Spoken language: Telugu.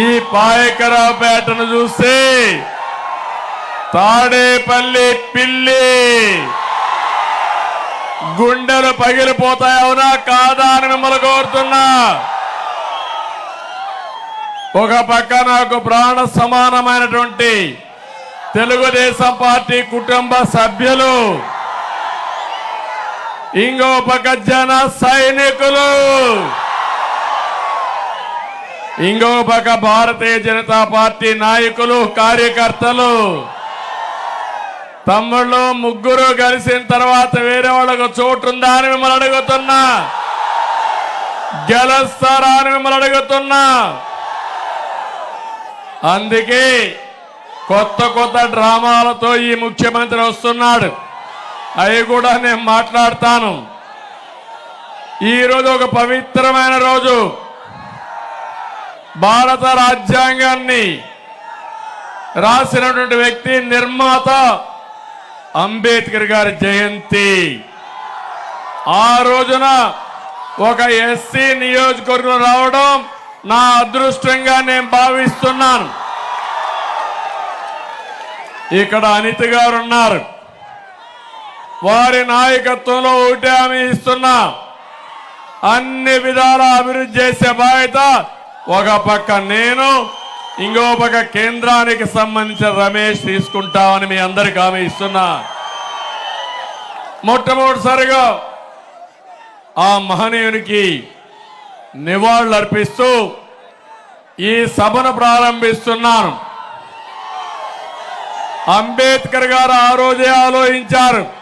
ఈ పాయకరావుపేటను చూస్తే తాడేపల్లి పిల్లి. గుండెలు పగిలిపోతాయవునా కాదా అని మిమ్మల్ని కోరుతున్నా. ఒక పక్క నాకు ప్రాణ సమానమైనటువంటి తెలుగుదేశం పార్టీ కుటుంబ సభ్యులు. ఇంకో పక్క జన సైనికులు. ఇంకో పక్క భారతీయ జనతా పార్టీ నాయకులు కార్యకర్తలు. తమ్ముళ్ళు ముగ్గురు కలిసిన తర్వాత వేరే వాళ్ళకు చోటుందా అని మిమ్మల్ని అడుగుతున్నా. గెలుస్తారా అని మిమ్మల్ని అడుగుతున్నా. అందుకే కొత్త కొత్త డ్రామాలతో ఈ ముఖ్యమంత్రి వస్తున్నాడు. అవి కూడా నేను మాట్లాడతాను. ఈరోజు ఒక పవిత్రమైన రోజు. భారత రాజ్యాంగాన్ని రాసినటువంటి వ్యక్తి నిర్మాత అంబేద్కర్ గారి జయంతి. ఆ రోజున ఒక ఎస్సీ నియోజకవర్గం రావడం నా అదృష్టంగా నేను భావిస్తున్నాను. ఇక్కడ అనిత గారు ఉన్నారు. వారి నాయకత్వంలో ఒకటి హామీ ఇస్తున్నా. అన్ని విధాల అభివృద్ధి చేసే బాధ్యత ఒక పక్క నేను ఇంకో పక్క కేంద్రానికి సంబంధించిన రమేష్ తీసుకుంటామని మీ అందరికి ఆమె ఇస్తున్నా. మొట్టమొదటిసారిగా ఆ మహనీయునికి నివాళులు అర్పిస్తూ ఈ సభను ప్రారంభిస్తున్నాను. అంబేద్కర్ గారు ఆ రోజే ఆలోచించారు.